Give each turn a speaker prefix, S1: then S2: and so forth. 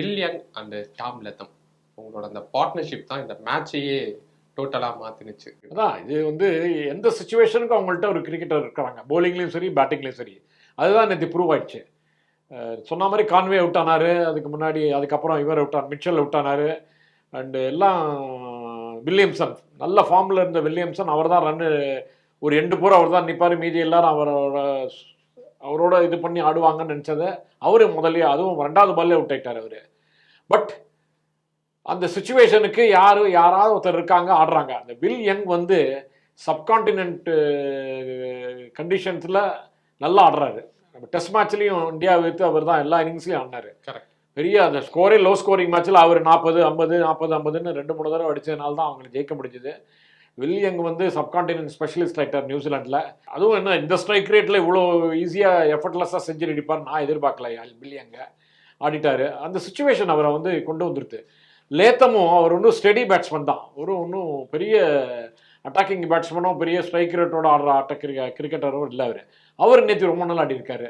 S1: Willian and Tom லெத்தம் உங்களோட அந்த partnership தான் இந்த மேட்சையே டோட்டலாக மாற்றினுச்சு
S2: அதான் இது வந்து எந்த சுச்சுவேஷனுக்கும் அவங்கள்ட்ட ஒரு கிரிக்கெட்டர் இருக்கிறாங்க போலிங்லேயும் சரி பேட்டிங்லேயும் சரி. அதுதான் நேற்று ப்ரூவ் ஆயிடுச்சு. சொன்ன மாதிரி கான்வே அவுட் ஆனார். அதுக்கு முன்னாடி அதுக்கப்புறம் இவர் அவுட் ஆனார் மிச்சல் அவுட் ஆனார். அண்டு எல்லாம் வில்லியம்சன் நல்ல ஃபார்மில் இருந்த வில்லியம்சன் அவர் தான் ரன்னு ஒரு எண்டு பூரா அவர் தான் நிற்பார் மீதி எல்லாரும் அவரோட அவரோட இது பண்ணி ஆடுவாங்கன்னு நினச்சதை அவரு முதல்லயே அதுவும் ரெண்டாவது பால்லே அவுட் ஆயிட்டார் அவர். பட் அந்த சுச்சுவேஷனுக்கு யாரு யாராவது ஒருத்தர் இருக்காங்க ஆடுறாங்க. அந்த வில் யங் வந்து சப்கான்டினென்ட் கண்டிஷன்ஸில் நல்லா ஆடுறாரு. நம்ம டெஸ்ட் மேட்ச்லேயும் இந்தியா வித்து அவர் தான் எல்லா இன்னிங்ஸ்லையும் ஆடினாரு.
S1: Correct.
S2: பெரிய அந்த ஸ்கோரே லோ ஸ்கோரிங் மேட்ச்சில் அவர் நாற்பது ஐம்பது நாற்பது ஐம்பதுன்னு ரெண்டு மூணு தடவை அடிச்சதுனால தான் அவங்களை ஜெயிக்க முடிஞ்சுது. வில்லியங் வந்து சப்கான்டினென்ட் ஸ்பெஷலிஸ்ட் ரைட்டர் நியூசிலாண்டில் அதுவும் என்ன இந்த ஸ்ட்ரைக் ரேட்டில் இவ்வளோ ஈஸியாக எஃபர்ட்லெஸ்ஸாக செஞ்சு அடிப்பார் நான் எதிர்பார்க்கல வில்லியங்க ஆடிட்டார். அந்த சுச்சுவேஷன் அவரை வந்து கொண்டு வந்துருது லேத்தமும் அவர் ஒன்றும் ஸ்டெடி பேட்ஸ்மேன் தான். ஒரு ஒன்றும் பெரிய அட்டாக்கிங் பேட்ஸ்மேனும் பெரிய ஸ்ட்ரைக் ரேட்டோட ஆடுற ஆட்ட கிரிக்கெட்டரும் இல்லை அவர். அவர் நேற்று ரொம்ப நாள் ஆடி இருக்காரு